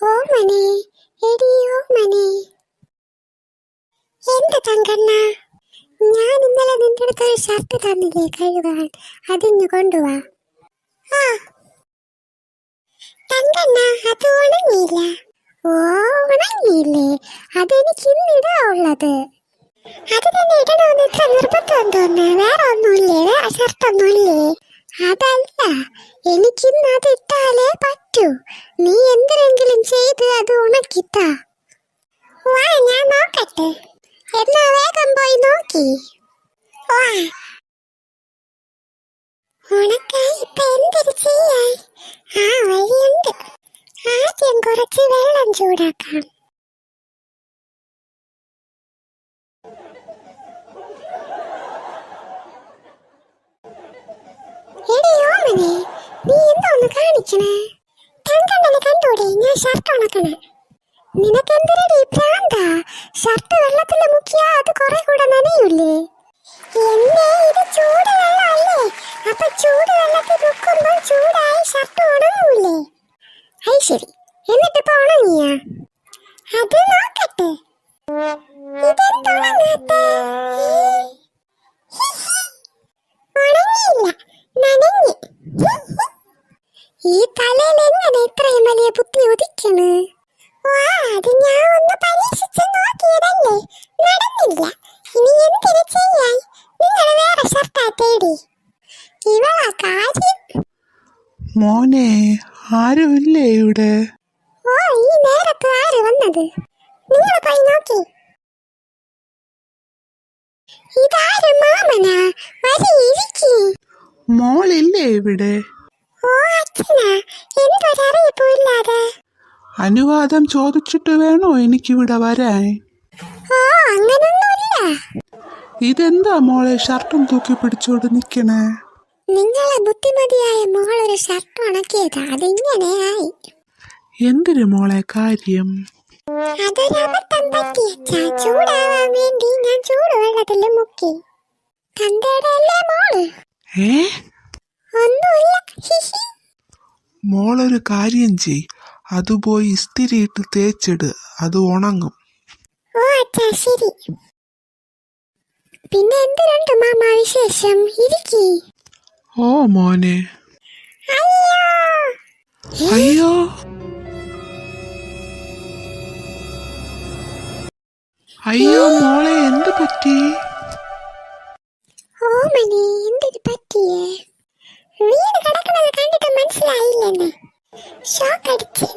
ഓമനെ എടി ഓമനെ എന്താ തങ്കണ്ണ? ഞാൻ ഇന്നലെ നിന്റെ അടുത്ത് ഒരു ഷർട്ട് തന്നില്ലേ കഴുകാൻ? അതിന് കൊണ്ടുവാ. ആ. തങ്കണ്ണ അത് ഉണങ്ങിയില്ല. ഓ ഉണങ്ങിയില്ലേ? അതെനിക്ക് ഇന്നിടാ ഉള്ളത്. അത് തന്നെ ഇടണമെന്ന് ഇത്ര നിർബന്ധം തോന്നുന്നു വേറെ ഒന്നുമില്ലേ? വേറെ ഷർട്ടൊന്നുമില്ലേ അതല്ല എനിക്കിന്ന് അത് ഇട്ടാലേ പറ്റൂ. നീ എന്തിനെങ്കിലും ചെയ്ത് അത് ഉണക്കിത്താ. വാ ഞാൻ നോക്കട്ടെ. എന്നാ വേഗം പോയി നോക്കി. വാ. ഉണക്കാൻ ഇപ്പൊ എന്തൊരു ചെയ്യാൻ? ആ വഴിയുണ്ട്. ആദ്യം കുറച്ച് വെള്ളം ചൂടാക്കാം എടി ഓമനെ നീ എന്താ ഒന്ന് കാണിക്കണേ തങ്കണ്ണനെ കണ്ടൂടെ ഞാൻ ഷർട്ട് ഉണക്കണേ. നിനക്കെന്തിനടി പ്രാന്ത ഷർട്ട് വെള്ളത്തിൽ മുക്കിയാ അത് കുറെ കൂടെ നനയൂലേ എന്നെ ഇത് ചൂട് വെള്ളമല്ലേ അപ്പൊ ചൂട് വെള്ളത്തിൽ മുക്കുമ്പോൾ ചൂടായി ഷർട്ട് ഉണങ്ങൂലേ ഐ ശരി. എന്നിട്ടിപ്പോ ഉണങ്ങിയ? അത് നോക്കട്ടെ. തേടി. ഇവളാ കാര്യം? മോനെ ആരുമില്ലേ ഇവിടെ? ഓ ഈ നേരത്ത് ആര് വന്നത്? നിങ്ങൾ പോയി നോക്കി. ഇതാര് മാമനാ? വരി ഇരിക്കി. മോളില്ലേ ഇവിടെ? ഓ അച്ഛനാ. എന്തൊരറിയിപ്പോ ഇല്ലാതെ. അനുവാദം ചോദിച്ചിട്ട് വേണോ എനിക്കിവിടെ വരാൻ? ഓ അങ്ങനൊന്നുമില്ല. ഇതെന്താ മോളെ ഷർട്ടും തൂക്കി പിടിച്ചോണ്ട് നിക്കണേ? നിങ്ങളെ ബുദ്ധിമതിയായ മോളൊരു ഷർട്ട് ഉണക്കിയത് അതിങ്ങനെയായി എന്തിനു മോളെ കാര്യം? അതൊരബദ്ധം പറ്റിയച്ചാ ചൂടാവാൻ വേണ്ടി ഞാൻ ചൂടുവെള്ളത്തിൽ മുക്കി. തന്തയുടെ അല്ലേ മോൾ? ഏ? ഒന്നുമില്ല. ഹിഹി മോളൊരു കാര്യം ചെയ് അത് പോയി ഇസ്തിരിയിട്ട് തേച്ചിട്. അത് ഉണങ്ങും. ഓ അച്ഛാ ശരി. പിന്നെ എന്തിനുണ്ട് മാമ വിശേഷം? ഇരിക്കി. ഓ മോനെ. അയ്യോ. അയ്യോ. മോളെ എന്ത് പറ്റി? ഓ മണി എന്ത് പറ്റിയേ? വീട് കിടക്കുന്നത് കണ്ടിട്ട് മനസ്സിലായില്ലെന്ന്. ഷോക്ക് അടിച്ച്.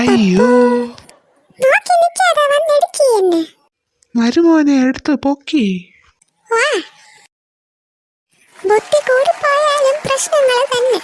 അയ്യോ. നോക്കി നിൽക്കാതെ വന്നെടുക്കി എന്നെ മരുമോനെ എടുത്ത് പൊക്കി. ബുദ്ധി കൂടിപ്പോയാലും പ്രശ്നങ്ങൾ തന്നെ.